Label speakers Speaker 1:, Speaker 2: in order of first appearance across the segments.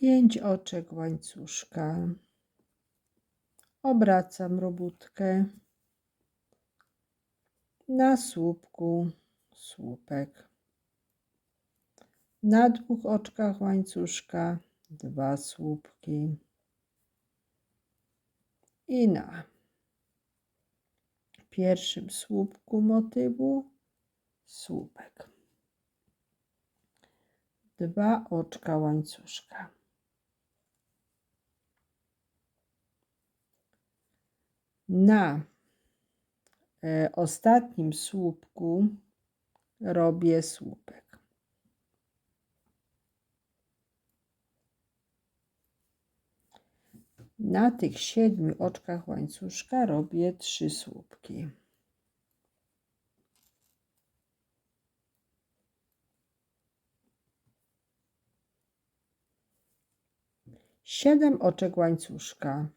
Speaker 1: Pięć oczek łańcuszka. Obracam robótkę. Na słupku słupek. Na dwóch oczkach łańcuszka dwa słupki. I na pierwszym słupku motywu słupek. Dwa oczka łańcuszka. Na e, ostatnim słupku robię słupek. Na tych siedmiu oczkach łańcuszka robię trzy słupki. Siedem oczek łańcuszka.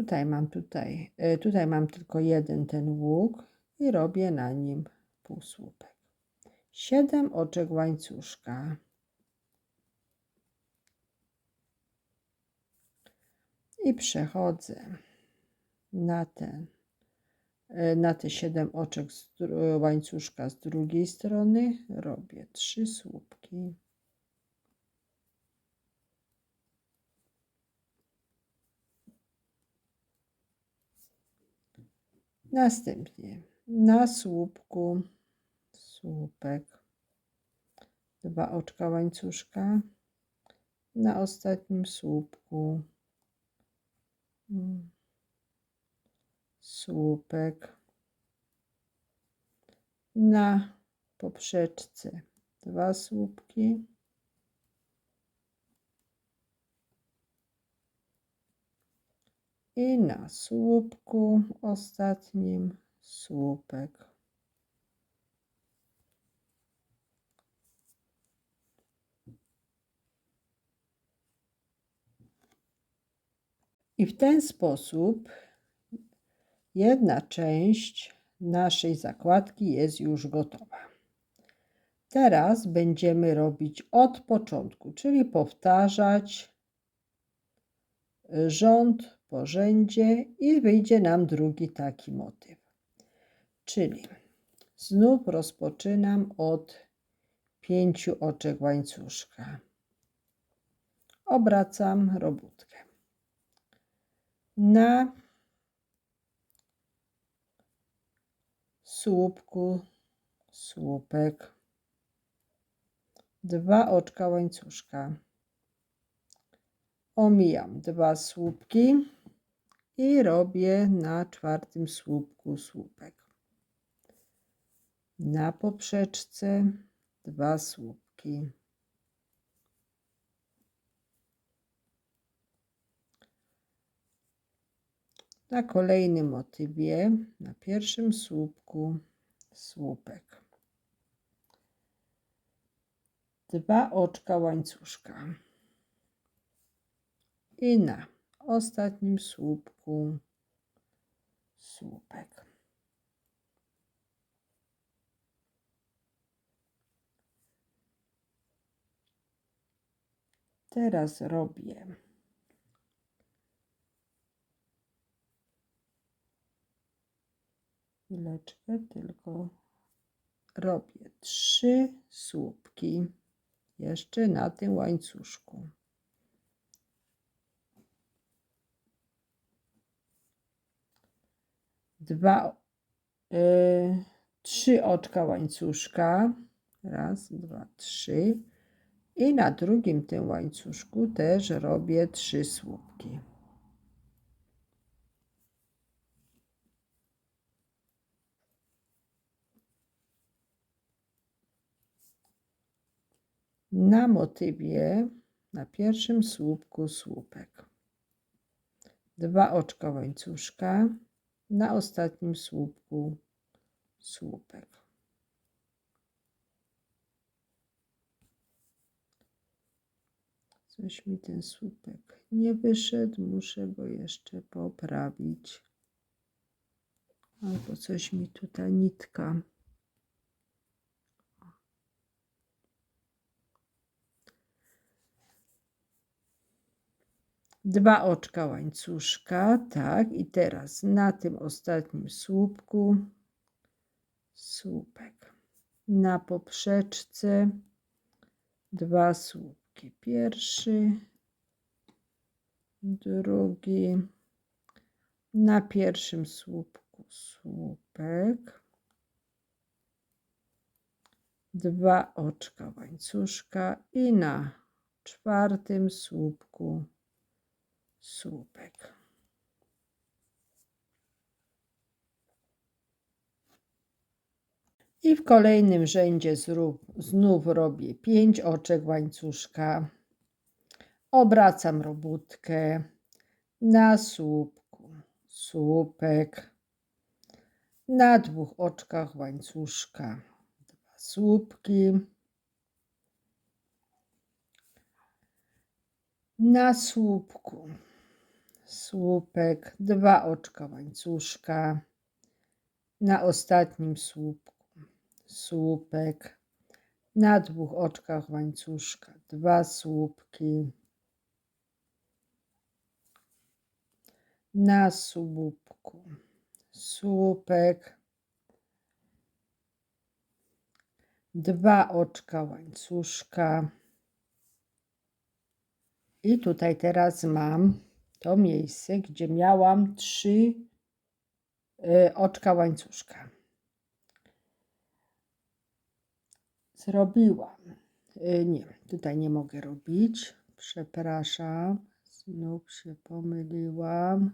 Speaker 1: Tutaj mam tutaj, e, tutaj mam tylko jeden ten łuk i robię na nim półsłupek. Siedem oczek łańcuszka. I przechodzę na ten, e, na te siedem oczek z łańcuszka z drugiej strony. Robię trzy słupki. Następnie. Na słupku. Słupek, dwa oczka łańcuszka, na ostatnim słupku. Mm, słupek, na poprzeczce. Dwa słupki, i na słupku ostatnim słupek. I w ten sposób jedna część naszej zakładki jest już gotowa. Teraz będziemy robić od początku, czyli powtarzać rząd po rzędzie i wyjdzie nam drugi taki motyw. Czyli znów rozpoczynam od pięciu oczek łańcuszka. Obracam robótkę. Na słupku słupek, dwa oczka łańcuszka. Omijam dwa słupki i robię na czwartym słupku słupek. Na poprzeczce dwa słupki. Na kolejnym motywie, na pierwszym słupku słupek. Dwa oczka łańcuszka. I na ostatnim słupku słupek. Teraz robię chwileczkę, tylko robię trzy słupki jeszcze na tym łańcuszku. Dwa, y, trzy oczka łańcuszka. Raz, dwa, trzy. I na drugim tym łańcuszku też robię trzy słupki. Na motywie na pierwszym słupku słupek. Dwa oczka łańcuszka na ostatnim słupku słupek. Coś mi ten słupek nie wyszedł, muszę go jeszcze poprawić. Albo coś mi tutaj nitka. Dwa oczka łańcuszka, tak. I teraz na tym ostatnim słupku słupek. Na poprzeczce dwa słupki. Pierwszy, drugi. Na pierwszym słupku słupek. Dwa oczka łańcuszka i na czwartym słupku słupek. I w kolejnym rzędzie zrób, znów robię 5 oczek łańcuszka. Obracam robótkę na słupku, słupek. Na dwóch oczkach łańcuszka dwa słupki. Na słupku słupek, dwa oczka łańcuszka. Na ostatnim słupku słupek. Na dwóch oczkach łańcuszka dwa słupki. Na słupku słupek. Dwa oczka łańcuszka. I tutaj teraz mam to miejsce, gdzie miałam trzy y, oczka łańcuszka. Zrobiłam. Y, Nie, tutaj nie mogę robić. Przepraszam. Znów się pomyliłam.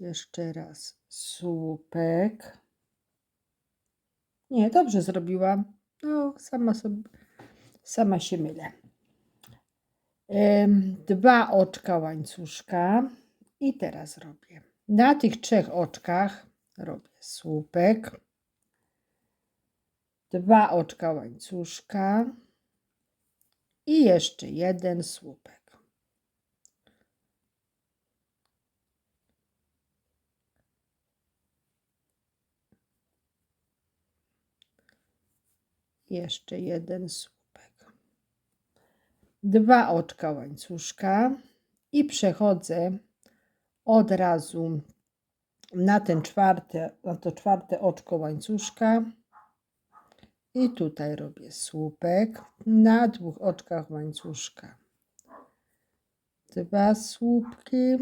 Speaker 1: Jeszcze raz słupek. Nie, dobrze zrobiłam. No, sama sobie, sama się mylę. Dwa oczka łańcuszka i teraz robię. Na tych trzech oczkach robię słupek. Dwa oczka łańcuszka i jeszcze jeden słupek. Jeszcze jeden słupek. Dwa oczka łańcuszka i przechodzę od razu na ten czwarte, na to czwarte oczko łańcuszka i tutaj robię słupek na dwóch oczkach łańcuszka. Dwa słupki.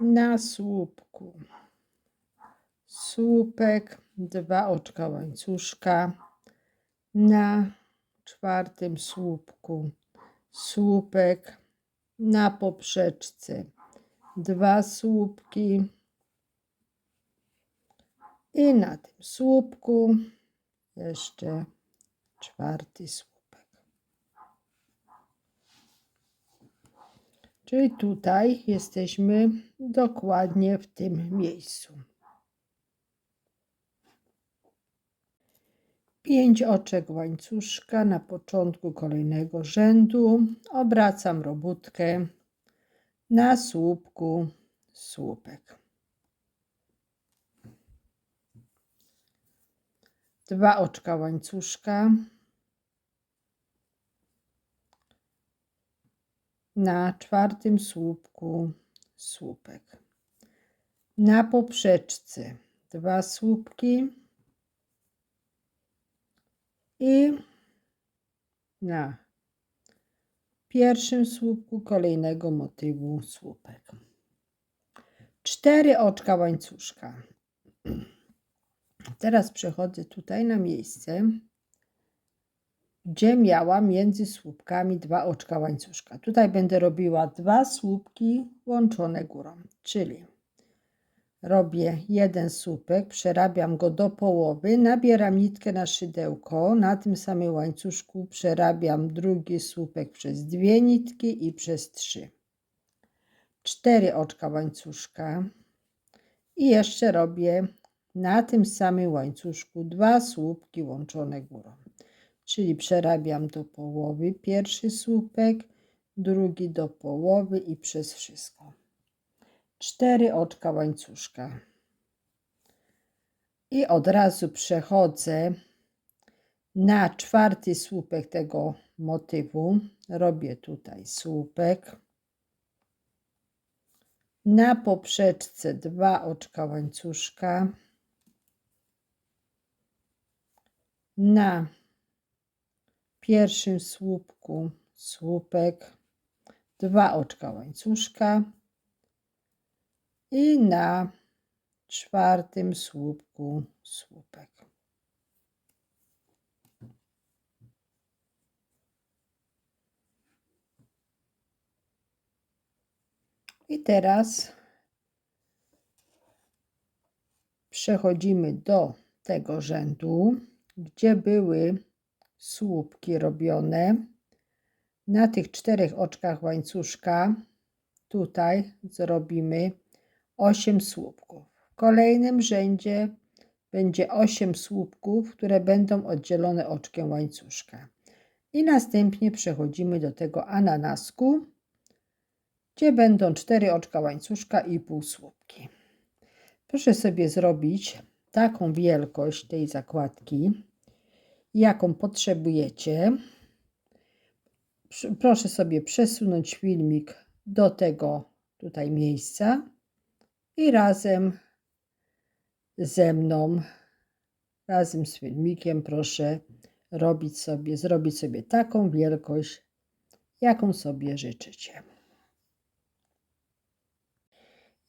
Speaker 1: Na słupku. Słupek, dwa oczka łańcuszka. Na czwartym słupku. Słupek na poprzeczce dwa słupki i na tym słupku jeszcze czwarty słupek. Czyli tutaj jesteśmy dokładnie w tym miejscu. Pięć oczek łańcuszka na początku kolejnego rzędu. Obracam robótkę na słupku słupek. Dwa oczka łańcuszka. Na czwartym słupku słupek. Na poprzeczce dwa słupki i na pierwszym słupku kolejnego motywu słupek. Cztery oczka łańcuszka. Teraz przechodzę tutaj na miejsce, gdzie miałam między słupkami dwa oczka łańcuszka. Tutaj będę robiła dwa słupki łączone górą, czyli robię jeden słupek, przerabiam go do połowy, nabieram nitkę na szydełko, na tym samym łańcuszku przerabiam drugi słupek przez dwie nitki i przez trzy. Cztery oczka łańcuszka i jeszcze robię na tym samym łańcuszku dwa słupki łączone górą. czyli przerabiam do połowy pierwszy słupek, drugi do połowy i przez wszystko. Cztery oczka łańcuszka. I od razu przechodzę na czwarty słupek tego motywu. Robię tutaj słupek. Na poprzeczce dwa oczka łańcuszka. Na pierwszym słupku słupek, dwa oczka łańcuszka i na czwartym słupku słupek. I teraz przechodzimy do tego rzędu, gdzie były słupki robione. Na tych czterech oczkach łańcuszka tutaj zrobimy 8 słupków. W kolejnym rzędzie będzie 8 słupków, które będą oddzielone oczkiem łańcuszka. I następnie przechodzimy do tego ananasku, gdzie będą 4 oczka łańcuszka i pół słupki. Proszę sobie zrobić taką wielkość tej zakładki, jaką potrzebujecie. Proszę sobie przesunąć filmik do tego tutaj miejsca i razem ze mną, razem z filmikiem, proszę robić sobie, zrobić sobie taką wielkość, jaką sobie życzycie.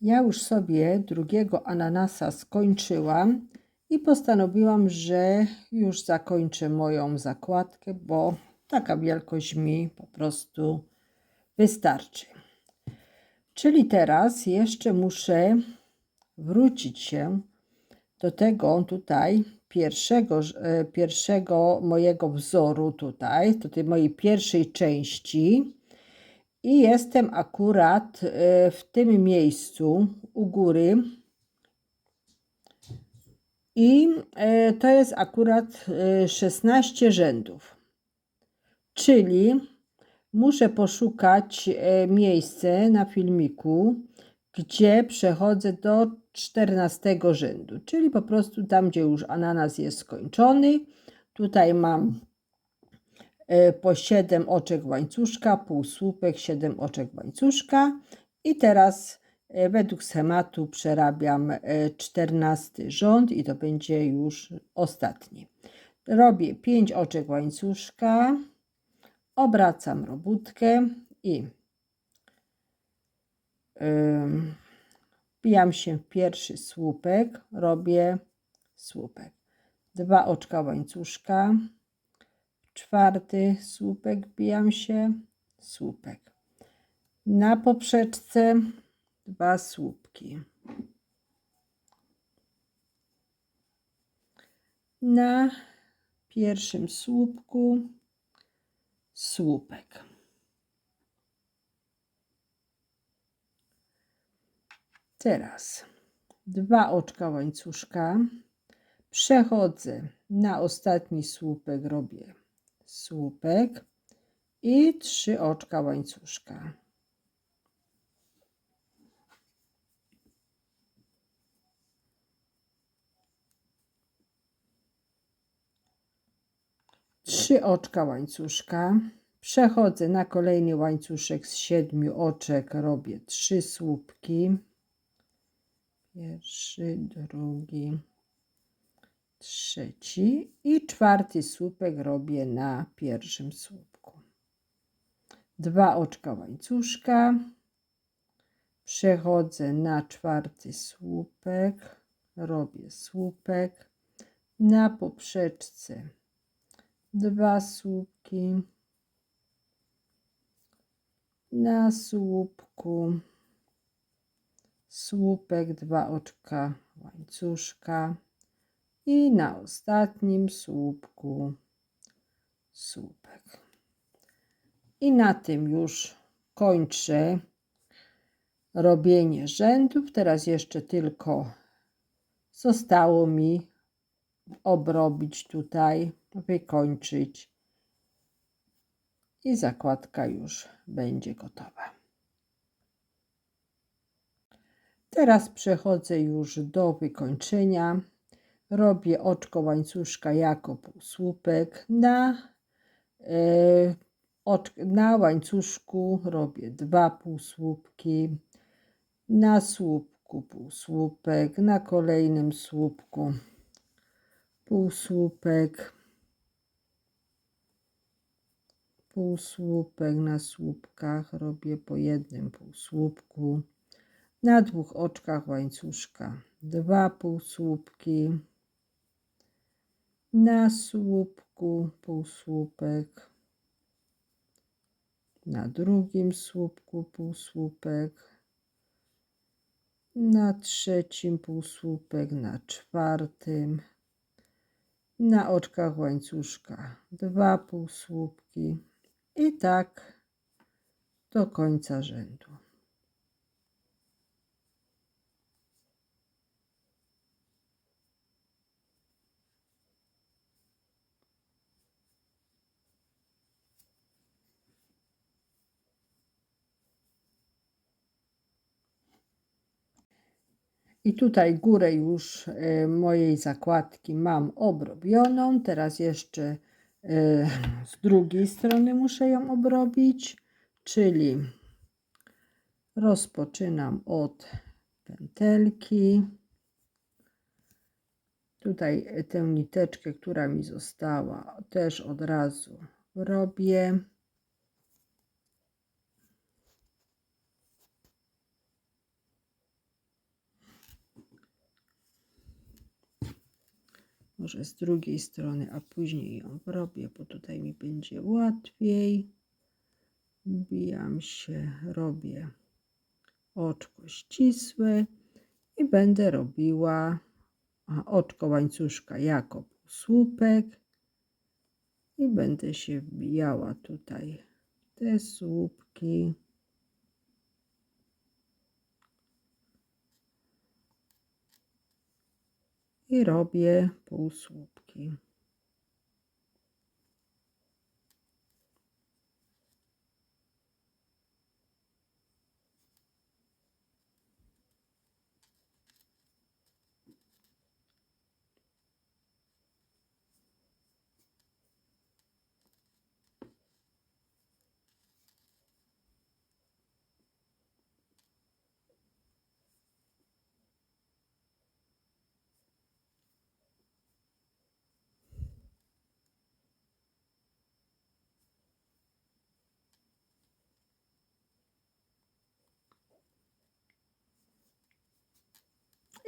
Speaker 1: Ja już sobie drugiego ananasa skończyłam i postanowiłam, że już zakończę moją zakładkę, bo taka wielkość mi po prostu wystarczy. Czyli teraz jeszcze muszę wrócić się do tego tutaj pierwszego, e, pierwszego mojego wzoru tutaj, do tej mojej pierwszej części i jestem akurat e, w tym miejscu u góry i e, to jest akurat 16 rzędów. Czyli muszę poszukać e, miejsce na filmiku, gdzie przechodzę do 14 rzędu, czyli po prostu tam, gdzie już ananas jest skończony. Tutaj mam e, po 7 oczek łańcuszka, pół słupek, 7 oczek łańcuszka i teraz e, według schematu przerabiam 14 rząd i to będzie już ostatni. Robię 5 oczek łańcuszka, obracam robótkę i wbijam się w pierwszy słupek, robię słupek. Dwa oczka łańcuszka, czwarty słupek, wbijam się, słupek. Na poprzeczce dwa słupki. Na pierwszym słupku słupek. Teraz dwa oczka łańcuszka. Przechodzę na ostatni słupek, robię słupek i trzy oczka łańcuszka. Trzy oczka łańcuszka. Przechodzę na kolejny łańcuszek z siedmiu oczek, robię trzy słupki. Pierwszy, drugi, trzeci i czwarty słupek robię na pierwszym słupku. Dwa oczka łańcuszka. Przechodzę na czwarty słupek, robię słupek. Na poprzeczce dwa słupki na słupku słupek, dwa oczka łańcuszka i na ostatnim słupku słupek. I na tym już kończę robienie rzędów. Teraz jeszcze tylko zostało mi obrobić tutaj, wykończyć i zakładka już będzie gotowa. Teraz przechodzę już do wykończenia. Robię oczko łańcuszka jako półsłupek. Na, oczk, na łańcuszku robię dwa półsłupki. Na słupku półsłupek. Na kolejnym słupku półsłupek. Półsłupek na słupkach. Robię po jednym półsłupku. Na dwóch oczkach łańcuszka. Dwa półsłupki, na słupku półsłupek, na drugim słupku półsłupek, na trzecim półsłupek, na czwartym, na oczkach łańcuszka dwa półsłupki i tak do końca rzędu. I tutaj górę już e, mojej zakładki mam obrobioną. Teraz jeszcze e, z drugiej strony muszę ją obrobić, czyli rozpoczynam od pętelki. Tutaj tę niteczkę, która mi została, też od razu robię. Może z drugiej strony, a później ją robię, bo tutaj mi będzie łatwiej. Wbijam się, robię oczko ścisłe i będę robiła oczko łańcuszka jako słupek i będę się wbijała tutaj te słupki. I robię półsłupki.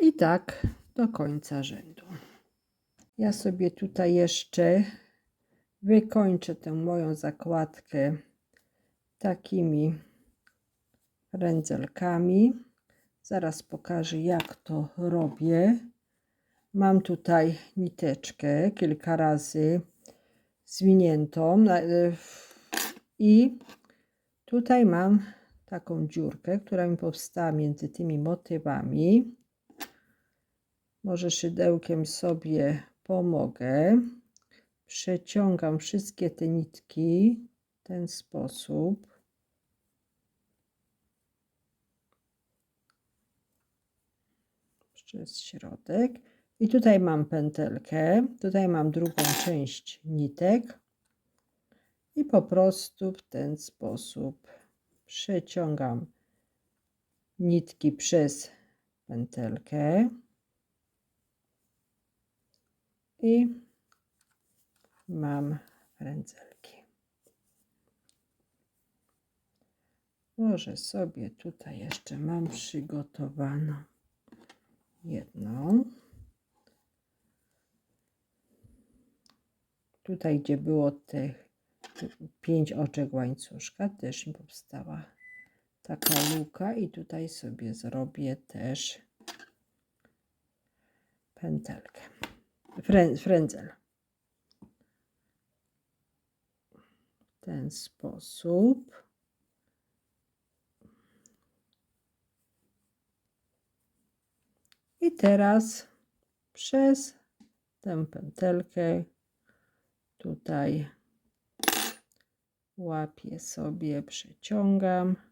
Speaker 1: I tak do końca rzędu. Ja sobie tutaj jeszcze wykończę tę moją zakładkę takimi rędzelkami. Zaraz pokażę, jak to robię. Mam tutaj niteczkę kilka razy zwiniętą e, i tutaj mam taką dziurkę, która mi powstała między tymi motywami. Może szydełkiem sobie pomogę. Przeciągam wszystkie te nitki w ten sposób. Przez środek. I tutaj mam pętelkę. Tutaj mam drugą część nitek. I po prostu w ten sposób przeciągam nitki przez pętelkę i mam rędzelki. Może sobie tutaj jeszcze mam przygotowaną jedną. Tutaj, gdzie było tych pięć oczek łańcuszka, też mi powstała taka luka i tutaj sobie zrobię też pętelkę frędzel. W ten sposób. I teraz przez tę pętelkę tutaj łapię sobie, przeciągam.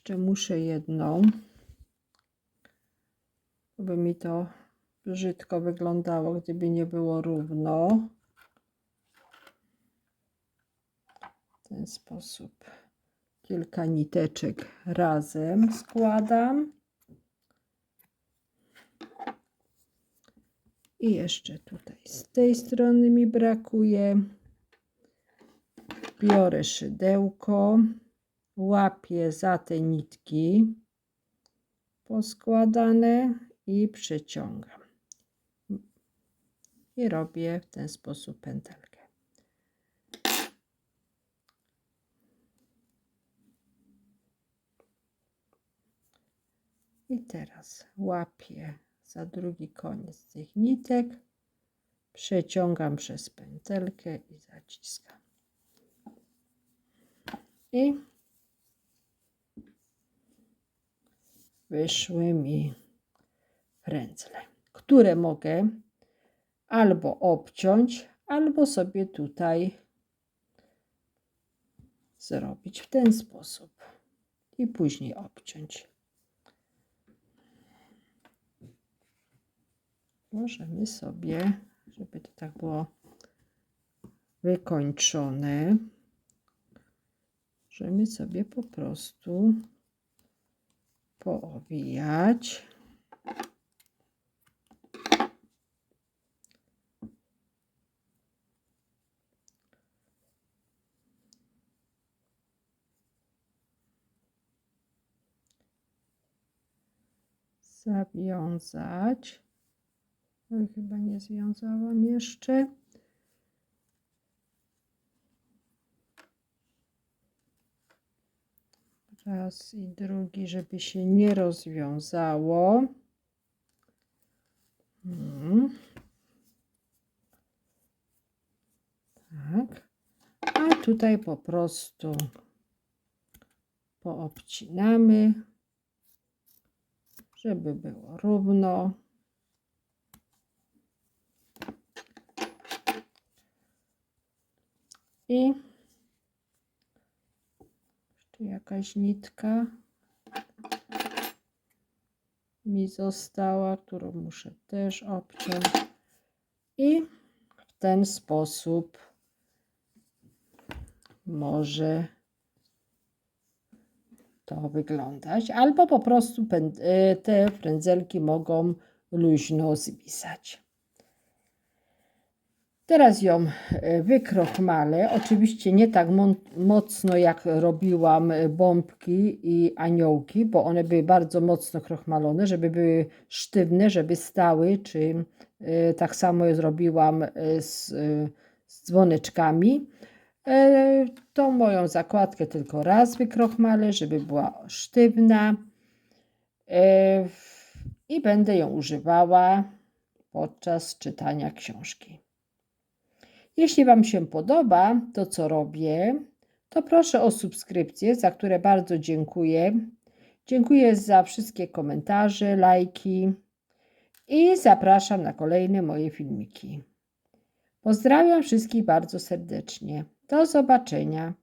Speaker 1: Jeszcze muszę jedną, by mi to brzydko wyglądało, gdyby nie było równo. W ten sposób kilka niteczek razem składam. I jeszcze tutaj z tej strony mi brakuje. Biorę szydełko, łapię za te nitki poskładane i przeciągam. I robię w ten sposób pętelkę. I teraz łapię za drugi koniec tych nitek, przeciągam przez pętelkę i zaciskam. I wyszły mi frędzle, które mogę albo obciąć, albo sobie tutaj zrobić w ten sposób i później obciąć. Możemy sobie, żeby to tak było wykończone, możemy sobie po prostu poowijać. Zawiązać. Chyba nie związałam jeszcze. Raz i drugi, żeby się nie rozwiązało. Hmm. Tak. A tutaj po prostu poobcinamy, żeby było równo. I jeszcze jakaś nitka mi została, którą muszę też obciąć. I w ten sposób może to wyglądać. Albo po prostu y, te frędzelki mogą luźno zwisać. Teraz ją e, wykrochmalę. Oczywiście nie tak mocno jak robiłam e, bombki i aniołki, bo one były bardzo mocno krochmalone, żeby były sztywne, żeby stały, czy e, tak samo zrobiłam z, z dzwoneczkami. Tą moją zakładkę tylko raz wykrochmalę, żeby była sztywna i będę ją używała podczas czytania książki. Jeśli Wam się podoba to, co robię, to proszę o subskrypcję, za które bardzo dziękuję. Dziękuję za wszystkie komentarze, lajki i zapraszam na kolejne moje filmiki. Pozdrawiam wszystkich bardzo serdecznie. Do zobaczenia.